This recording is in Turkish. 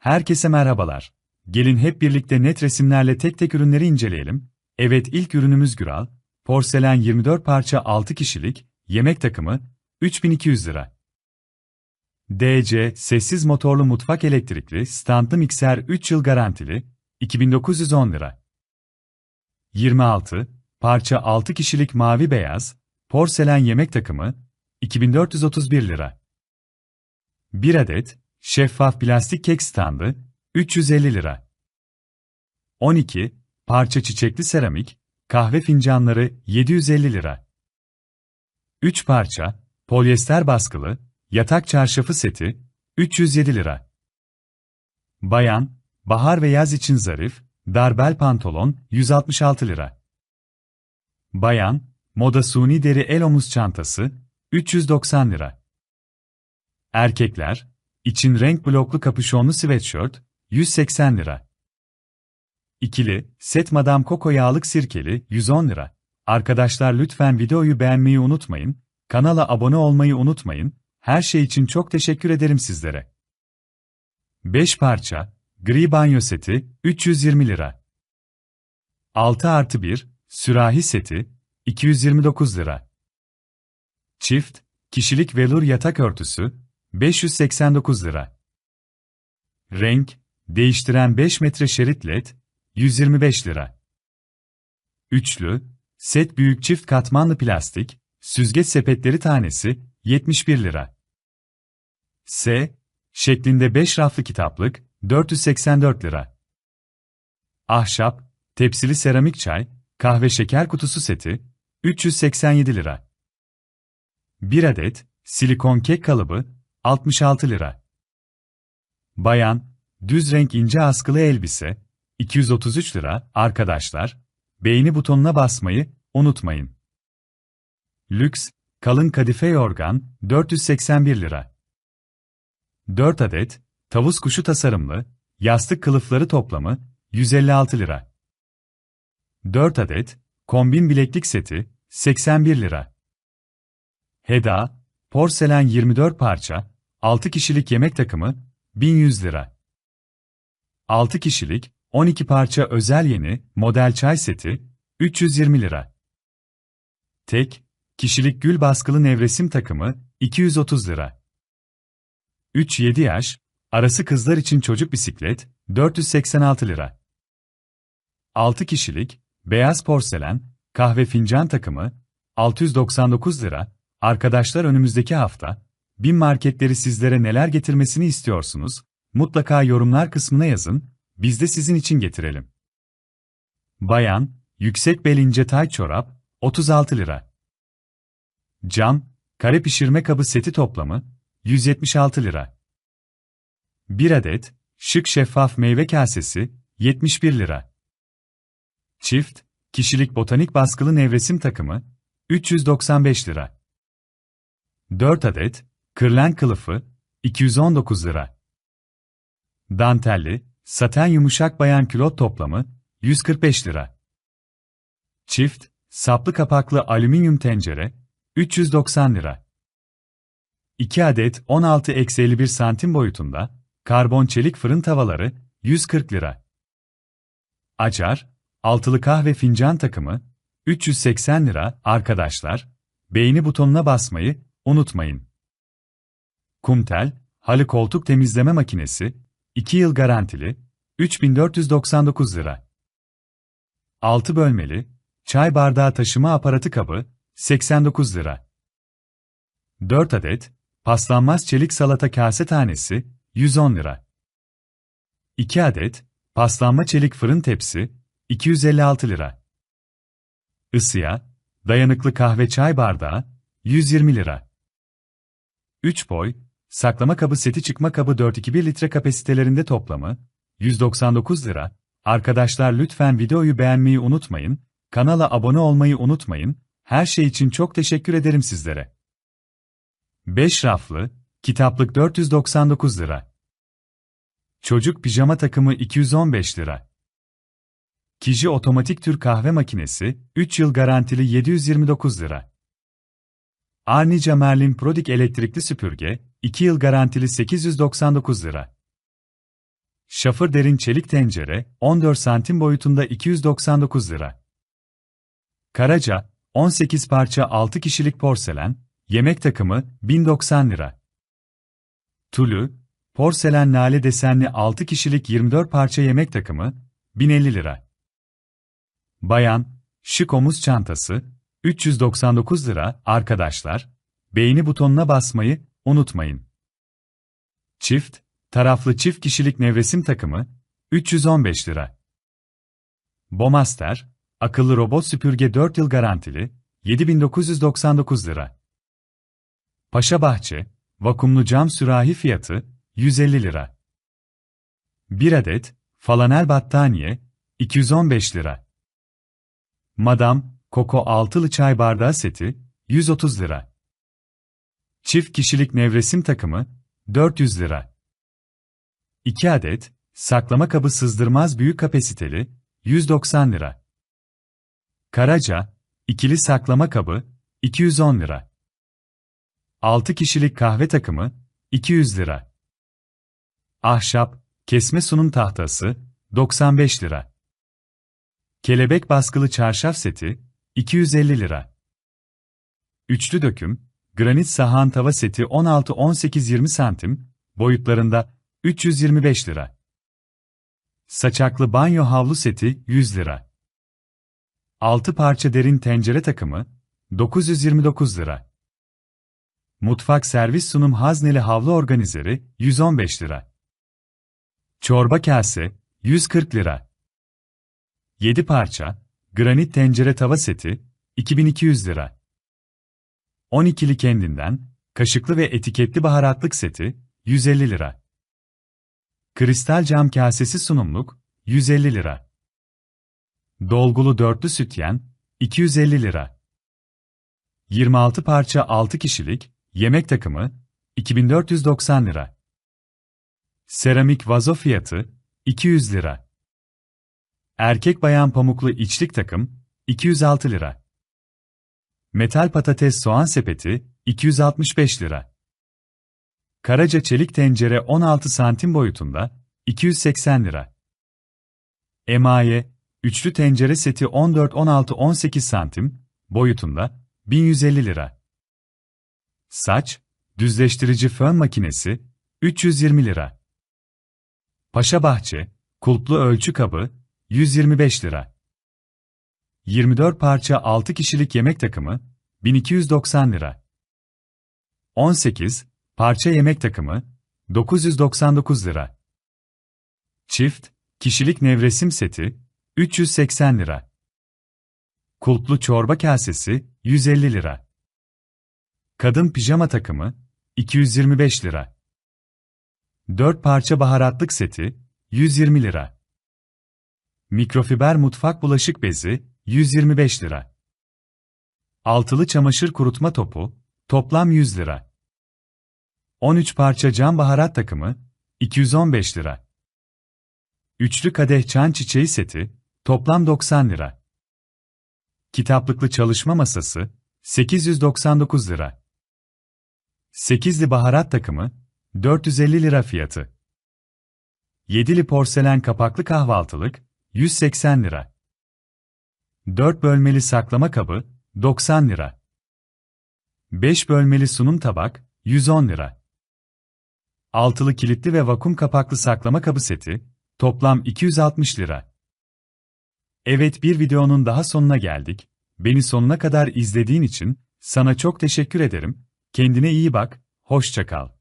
Herkese merhabalar. Gelin hep birlikte net resimlerle tek tek ürünleri inceleyelim. Evet ilk ürünümüz Güral. Porselen 24 parça 6 kişilik, yemek takımı, 3200 lira. DC, sessiz motorlu mutfak elektrikli, standlı mikser 3 yıl garantili, 2910 lira. 26, parça 6 kişilik mavi beyaz, porselen yemek takımı, 2431 lira. 1 adet, şeffaf plastik kek standı, 350 lira. 12, parça çiçekli seramik, kahve fincanları, 750 lira. 3 parça, polyester baskılı, yatak çarşafı seti, 307 lira. Bayan, bahar ve yaz için zarif, darbel pantolon, 166 lira. Bayan, moda suni deri el omuz çantası, 390 lira. Erkekler, için renk bloklu kapüşonlu sweatshirt, 180 lira. İkili, set Madame Coco yağlık sirkeli, 110 lira. Arkadaşlar lütfen videoyu beğenmeyi unutmayın, kanala abone olmayı unutmayın, her şey için çok teşekkür ederim sizlere. 5 parça, gri banyo seti, 320 lira. 6 artı 1, sürahi seti, 229 lira. Çift, kişilik velur yatak örtüsü, 589 lira. Renk, değiştiren 5 metre şerit led, 125 lira. Üçlü, set büyük çift katmanlı plastik, süzgeç sepetleri tanesi, 71 lira. S, şeklinde 5 raflı kitaplık, 484 lira. Ahşap, tepsili seramik çay, kahve şeker kutusu seti, 387 lira. 1 adet, silikon kek kalıbı, 66 lira. Bayan, düz renk ince askılı elbise, 233 lira. Arkadaşlar, beğeni butonuna basmayı unutmayın. Lüks, kalın kadife yorgan, 481 lira. 4 adet, tavus kuşu tasarımlı, yastık kılıfları toplamı, 156 lira. 4 adet, kombin bileklik seti, 81 lira. Heda, porselen 24 parça, 6 kişilik yemek takımı, 1100 lira. 6 kişilik, 12 parça özel yeni, model çay seti, 320 lira. Tek, kişilik gül baskılı nevresim takımı, 230 lira. 3-7 yaş, arası kızlar için çocuk bisiklet, 486 lira. 6 kişilik, beyaz porselen, kahve fincan takımı, 699 lira. Arkadaşlar önümüzdeki hafta, bin marketleri sizlere neler getirmesini istiyorsunuz? Mutlaka yorumlar kısmına yazın, biz de sizin için getirelim. Bayan, yüksek bel ince tay çorap, 36 lira. Cam, kare pişirme kabı seti toplamı, 176 lira. 1 adet, şık şeffaf meyve kasesi, 71 lira. Çift, kişilik botanik baskılı nevresim takımı, 395 lira. 4 adet, kırlen kılıfı, 219 lira. Dantelli, saten yumuşak bayan külot toplamı, 145 lira. Çift, saplı kapaklı alüminyum tencere, 390 lira. 2 adet 16-51 santim boyutunda, karbon çelik fırın tavaları, 140 lira. Acar, altılı kahve fincan takımı, 380 lira. Arkadaşlar, beğeni butonuna basmayı unutmayın. Kumtel, halı koltuk temizleme makinesi, 2 yıl garantili, 3499 lira. 6 bölmeli, çay bardağı taşıma aparatı kabı, 89 lira. 4 adet, paslanmaz çelik salata kase tanesi, 110 lira. 2 adet, paslanma çelik fırın tepsi, 256 lira. Isıya, dayanıklı kahve çay bardağı, 120 lira. 3 boy, saklama kabı seti çıkma kabı 421 litre kapasitelerinde toplamı, 199 lira. Arkadaşlar lütfen videoyu beğenmeyi unutmayın, kanala abone olmayı unutmayın, her şey için çok teşekkür ederim sizlere. 5 raflı, kitaplık 499 lira. Çocuk pijama takımı 215 lira. Kiji otomatik tür kahve makinesi, 3 yıl garantili 729 lira. Arnica Merlin Prodik elektrikli süpürge, 2 yıl garantili 899 lira. Şafır derin çelik tencere, 14 santim boyutunda 299 lira. Karaca, 18 parça 6 kişilik porselen, yemek takımı, 1090 lira. Tulu, porselen lale desenli 6 kişilik 24 parça yemek takımı, 1050 lira. Bayan, şık omuz çantası, 399 lira, arkadaşlar, beğeni butonuna basmayı unutmayın. Çift, taraflı çift kişilik nevresim takımı, 315 lira. Bomaster, akıllı robot süpürge 4 yıl garantili, 7999 lira. Paşa Bahçe, vakumlu cam sürahi fiyatı, 150 lira. 1 adet, falanel battaniye, 215 lira. Madam, Koko altılı çay bardağı seti, 130 lira. Çift kişilik nevresim takımı, 400 lira. 2 adet, saklama kabı sızdırmaz büyük kapasiteli, 190 lira. Karaca, ikili saklama kabı, 210 lira. 6 kişilik kahve takımı, 200 lira. Ahşap, kesme sunum tahtası, 95 lira. Kelebek baskılı çarşaf seti, 250 lira. Üçlü döküm, granit sahan tava seti 16-18-20 santim, boyutlarında 325 lira. Saçaklı banyo havlu seti 100 lira. 6 parça derin tencere takımı 929 lira. Mutfak servis sunum hazneli havlu organizeri 115 lira. Çorba kase 140 lira. 7 parça granit tencere tava seti 2200 lira. 12'li kendinden kaşıklı ve etiketli baharatlık seti 150 lira. Kristal cam kasesi sunumluk 150 lira. Dolgulu dörtlü sütyen 250 lira. 26 parça 6 kişilik yemek takımı 2490 lira. Seramik vazo fiyatı 200 lira. Erkek bayan pamuklu içlik takım 206 lira. Metal patates soğan sepeti 265 lira. Karaca çelik tencere 16 santim boyutunda 280 lira. Emaye üçlü tencere seti 14-16-18 santim boyutunda 1150 lira. Saç düzleştirici fön makinesi 320 lira. Paşa Bahçe kulplu ölçü kabı 125 lira. 24 parça 6 kişilik yemek takımı 1290 lira. 18 parça yemek takımı 999 lira. Çift kişilik nevresim seti 380 lira. Kulplu çorba kasesi 150 lira. Kadın pijama takımı 225 lira. 4 parça baharatlık seti 120 lira. Mikrofiber mutfak bulaşık bezi 125 lira. Altılı çamaşır kurutma topu toplam 100 lira. 13 parça cam baharat takımı 215 lira. Üçlü kadeh çan çiçeği seti toplam 90 lira. Kitaplıklı çalışma masası 899 lira. 8'li baharat takımı 450 lira fiyatı. 7'li porselen kapaklı kahvaltılık 180 lira. 4 bölmeli saklama kabı 90 lira. 5 bölmeli sunum tabak 110 lira. Altılı kilitli ve vakum kapaklı saklama kabı seti toplam 260 lira. Evet bir videonun daha sonuna geldik. Beni sonuna kadar izlediğin için sana çok teşekkür ederim. Kendine iyi bak, hoşça kal.